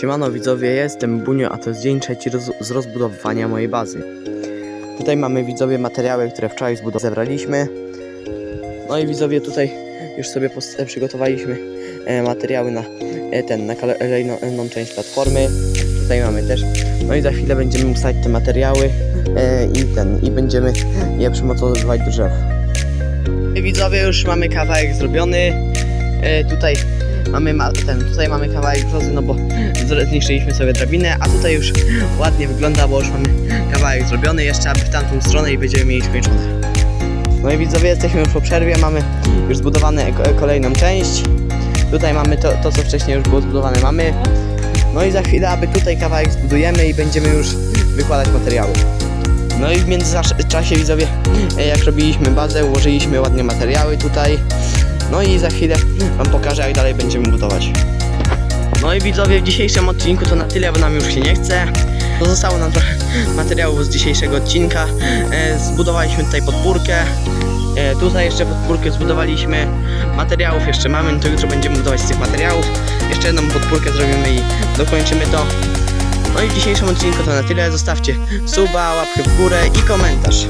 Siemano widzowie, jestem Bunio, a to jest dzień trzeci roz z rozbudowywania mojej bazy. Tutaj mamy widzowie materiały, które wczoraj zebraliśmy. No i widzowie tutaj już sobie e, przygotowaliśmy e, materiały na e, ten, na kolejną część platformy. Tutaj mamy też. No i za chwilę będziemy ustalić te materiały e, i ten, i będziemy je przymocowywać do drzew. Widzowie, już mamy kawałek zrobiony. E, tutaj mamy ma, ten, tutaj mamy kawałek brzozy, no bo zniszczyliśmy sobie drabinę, a tutaj już ładnie wygląda, bo już mamy kawałek zrobiony, jeszcze aby w tamtą stronę i będziemy mieli skończone. No i widzowie, jesteśmy już po przerwie, mamy już zbudowane ko- kolejną część. Tutaj mamy to, to, co wcześniej już było zbudowane, mamy. No i za chwilę, aby tutaj kawałek zbudujemy i będziemy już wykładać materiały. No i w międzyczasie widzowie, jak robiliśmy bazę, ułożyliśmy ładnie materiały tutaj. No i za chwilę Wam pokażę, jak dalej będziemy budować. No i widzowie, w dzisiejszym odcinku to na tyle, bo nam już się nie chce. Pozostało nam trochę materiałów z dzisiejszego odcinka. E, zbudowaliśmy tutaj podpórkę. E, tutaj jeszcze podpórkę zbudowaliśmy. Materiałów jeszcze mamy, no to jutro będziemy budować z tych materiałów. Jeszcze jedną podpórkę zrobimy i dokończymy to. No i w dzisiejszym odcinku to na tyle. Zostawcie suba, łapkę w górę i komentarz.